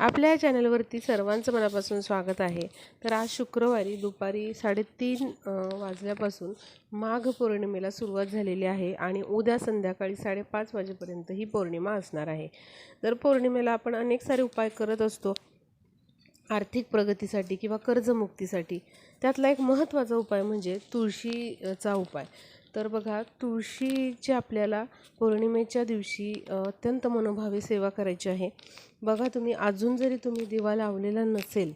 आपल्या या चॅनलवरती सर्वांचं मनापासून स्वागत आहे. तर आज शुक्रवारी दुपारी साडेतीन वाजल्यापासून माघ पौर्णिमेला सुरुवात झालेली आहे आणि उद्या संध्याकाळी साडेपाच वाजेपर्यंत ही पौर्णिमा असणार आहे. तर पौर्णिमेला आपण अनेक सारे उपाय करत असतो. आर्थिक प्रगतीसाठी किंवा कर्जमुक्तीसाठी. त्यातला एक महत्त्वाचा उपाय म्हणजे तुळशीचा उपाय. तर बघा तुळशीची आपल्याला पौर्णिमेच्या दिवशी अत्यंत मनोभावे सेवा करायची आहे. बघा तुम्ही अजून जरी तुम्ही दिवा लावलेला नसेल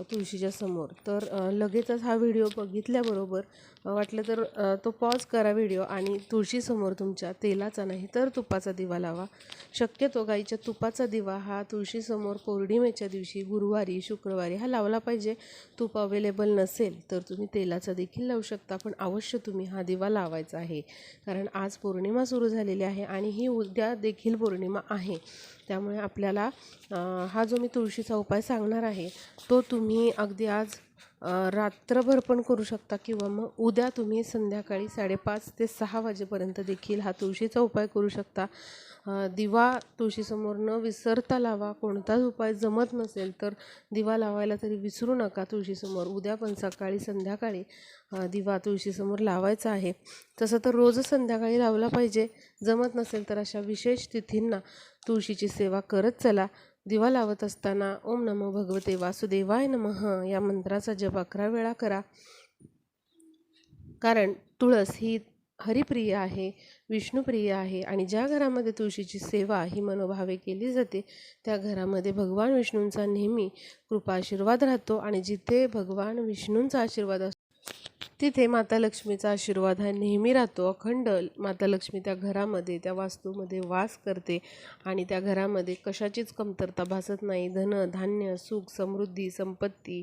तुळशीच्या समोर. तर लगेचच हा व्हिडिओ बघितल्याबरोबर वाटलं तर तो पॉज करा व्हिडिओ आणि तुळशीसमोर तुमच्या तेलाचा नाही तर तुपाचा दिवा लावा. शक्यतो गाईच्या तुपाचा दिवा हा तुळशीसमोर पौर्णिमेच्या दिवशी गुरुवारी शुक्रवारी हा लावला पाहिजे. तूप अवेलेबल नसेल तर तुम्ही तेलाचा देखील लावू शकता पण अवश्य तुम्ही हा दिवा लावायचा आहे. कारण आज पौर्णिमा सुरू झालेली आहे आणि ही उद्या देखील पौर्णिमा आहे. त्यामुळे आपल्याला हा जो मी तुळशीचा उपाय सांगणार आहे तो तुम्ही अगदी आज रात्रभर पण करू शकता किंवा मग उद्या तुम्ही संध्याकाळी साडेपाच ते सहा वाजेपर्यंत देखील हा तुळशीचा उपाय करू शकता. दिवा तुळशीसमोर न विसरता लावा. कोणताच उपाय जमत नसेल तर दिवा लावायला तरी विसरू नका तुळशीसमोर. उद्या पण सकाळी संध्याकाळी दिवा तुळशीसमोर लावायचा आहे. तसं तर रोज संध्याकाळी लावला पाहिजे. जमत नसेल तर अशा विशेष तिथींना तुळशीची सेवा करत चला. दिवा लावत असताना ओम नमो भगवते वासुदेवाय नमः. या मंत्राचा जप अकरा वेळा करा. कारण तुळस ही हरिप्रिय आहे विष्णुप्रिय आहे आणि ज्या घरामध्ये तुळशीची सेवा ही मनोभावे केली जाते त्या घरामध्ये भगवान विष्णूंचा नेहमी कृपा आशीर्वाद राहतो आणि जिथे भगवान विष्णूंचा आशीर्वाद असतो तिथे माता लक्ष्मीचा आशीर्वाद हा नेहमी राहतो. अखंड माता लक्ष्मी त्या घरामध्ये त्या वास्तूमध्ये वास करते आणि त्या घरामध्ये कशाचीच कमतरता भासत नाही. धन धान्य सुख समृद्धी संपत्ती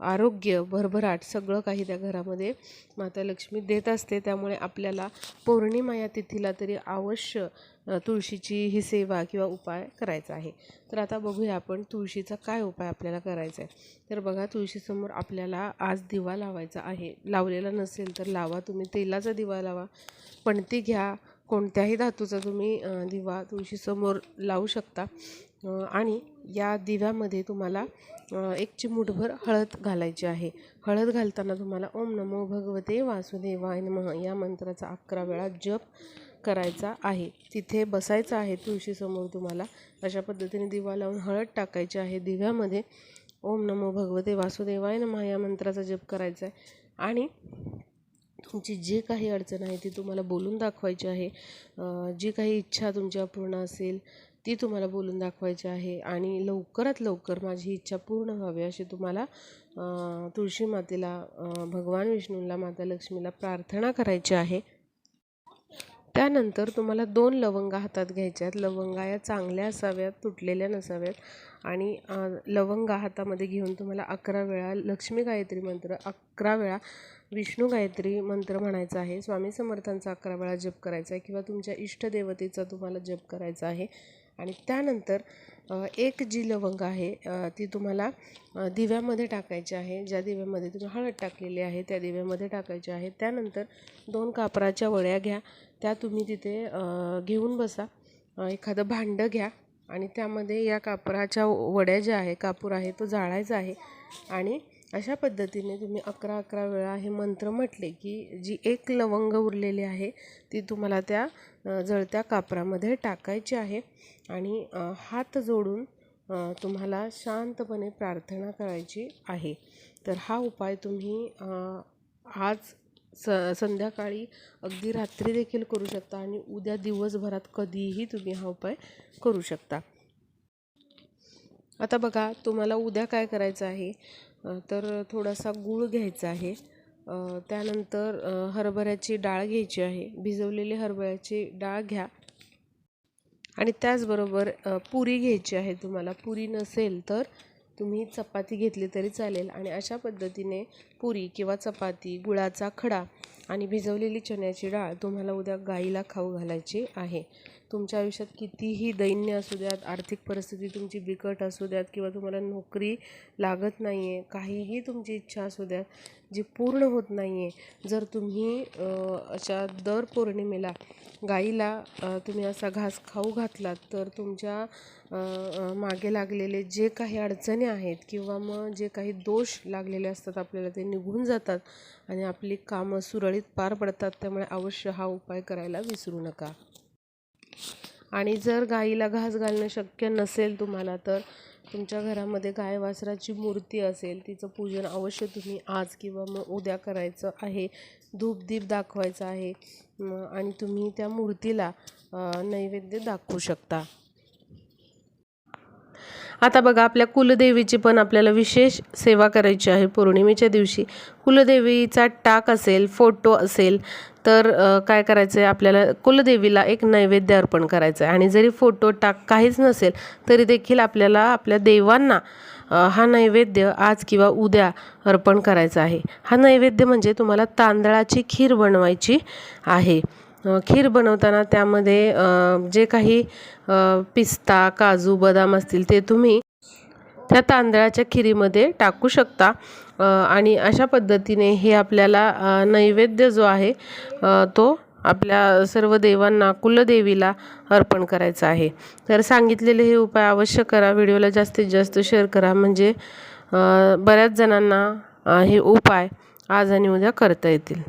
आरोग्य भरभराट सगळं काही त्या घरामध्ये माता लक्ष्मी देत असते. त्यामुळे आपल्याला पौर्णिमा या तिथीला तरी अवश्य तुळशीची ही सेवा किंवा उपाय करायचा आहे. तर आता बघूया आपण तुळशीचा काय उपाय आपल्याला करायचा आहे. तर बघा तुळशीसमोर आपल्याला आज दिवा लावायचा आहे. लावलेला नसेल तर लावा तुम्ही. तेलाचा दिवा लावा. पणती घ्या. कोणत्याही धातूचा तुम्ही दिवा तुळशीसमोर लावू शकता. आणि या दिव्यामध्ये तुम्हाला एक चिमूटभर हळद घालायची आहे. हळद घालताना तुम्हाला ओम नमो भगवते वासुदेवाय नमः या मंत्राचा अकरा वेळा जप करायचा आहे. तिथे बसायचं आहे तुळशीसमोर तुम्हाला. अशा पद्धतीने दिवा लावून हळद टाकायची आहे. दिव्यामध्ये ओम नमो भगवते वासुदेवाय नमः या मंत्राचा जप करायचा आहे. आणि तुमची जी काही अडचण आहे ती तुम्हाला बोलून दाखवायची आहे. जी काही इच्छा तुमची अपूर्ण असेल ती तुम्हाला बोलून दाखवायची आहे आणि लवकरात लवकर माझी इच्छा पूर्ण व्हावी अशी तुम्हाला तुळशी मातेला भगवान विष्णूला माता लक्ष्मीला प्रार्थना करायची आहे. त्यानंतर तुम्हाला दोन लवंगा हातात घ्यायच्या आहेत. लवंगा या चांगल्या असाव्यात तुटलेल्या नसाव्यात आणि लवंगा हातामध्ये घेऊन तुम्हाला अकरा वेळा लक्ष्मी गायत्री मंत्र अकरा वेळा विष्णू गायत्री मंत्र म्हणायचा आहे. स्वामी समर्थांचा अकरा वेळा जप करायचा आहे किंवा तुमच्या इष्टदेवतेचा तुम्हाला जप करायचा आहे. आणि त्यानंतर एक जी लवंग आहे ती तुम्हाला दिव्यामध्ये टाकायची आहे. ज्या दिव्यामध्ये तुम्ही हळद टाकलेली आहे त्या दिव्यामध्ये टाकायची आहे. त्यानंतर दोन कापराच्या वड्या घ्या. त्या तुम्ही तिथे घेऊन बसा. एखादं भांडं घ्या आणि त्यामध्ये या कापराच्या वड्या ज्या आहे कापूर आहे तो जाळायचा आहे. आणि अशा पद्धतीने तुम्ही अकरा अकरा वेळा हे मंत्र म्हटले की जी एक लवंग उरलेली आहे ती तुम्हाला त्या जळत्या कापरामध्ये टाकायची आहे. आणि हात जोडून तुम्हाला शांतपणे प्रार्थना करायची आहे. तर हा उपाय तुम्ही आज स संध्याकाळी अगदी रात्री देखील करू शकता आणि उद्या दिवसभरात कधीही तुम्ही हा उपाय करू शकता. आता बघा तुम्हाला उद्या काय करायचं आहे? तर थोडासा गूळ घ्यायचा आहे. त्यानंतर हरभऱ्याची डाळ घ्यायची आहे. भिजवलेली हरभऱ्याची डाळ घ्या. आणि त्याचबरोबर पुरी घ्यायची आहे तुम्हाला. पुरी नसेल तर तुम्ही चपाती घेतली तरी चालेल. आणि अशा पद्धतीने पुरी किंवा चपाती गुळाचा खडा आणि भिजवलेली चण्याची डाळ तुम्हाला उद्या गाईला खाऊ घालायची आहे. तुमच्या आयुष्यात कितीही दैन्य असू द्यात आर्थिक परिस्थिती तुमची बिकट असू द्यात किंवा तुम्हाला नोकरी लागत नाही आहे काहीही तुमची इच्छा असू द्यात जी पूर्ण होत नाही आहे जर तुम्ही अशा दर पौर्णिमेला गाईला तुम्ही असा घास खाऊ घातलात तर तुमच्या मागे लागलेले जे काही अडचणी आहेत किंवा मग जे काही दोष लागलेले असतात आपल्याला ते निघून जातात आणि आपली कामं सुरळीत पार पडतात त्यामुळे अवश्य हा उपाय करायला विसरू नका. आणि जर गाईला घास घालणं शक्य नसेल तुम्हाला तर तुमच्या घरामध्ये गाय वासराची मूर्ती असेल तिचं पूजन अवश्य तुम्ही आज किंवा मग उद्या करायचं आहे धूपदीप दाखवायचं आहे आणि तुम्ही त्या मूर्तीला नैवेद्य दाखवू शकता. आता बघा आपल्या कुलदेवीची पण आपल्याला विशेष सेवा करायची आहे पौर्णिमेच्या दिवशी. कुलदेवीचा टाक असेल फोटो असेल तर काय करायचं आहे आपल्याला कुलदेवीला एक नैवेद्य अर्पण करायचं आहे आणि जरी फोटो टाक काहीच नसेल तरी देखील आपल्याला आपल्या देवांना हा नैवेद्य आज किंवा उद्या अर्पण करायचा आहे. हा नैवेद्य म्हणजे तुम्हाला तांदळाची खीर बनवायची आहे. खीर बनवताना त्यामध्ये जे काही पिस्ता काजू बदाम असतील ते तुम्ही त्या तांदळाच्या खिरीमध्ये टाकू शकता. आणि अशा पद्धतीने हे आपल्याला नैवेद्य जो आहे तो आपल्या सर्व देवांना कुलदेवीला अर्पण करायचं आहे. तर सांगितलेले हे उपाय अवश्य करा. व्हिडिओला जास्तीत जास्त शेअर करा. म्हणजे बऱ्याच जणांना हे उपाय आज आणि उद्या करता येतील.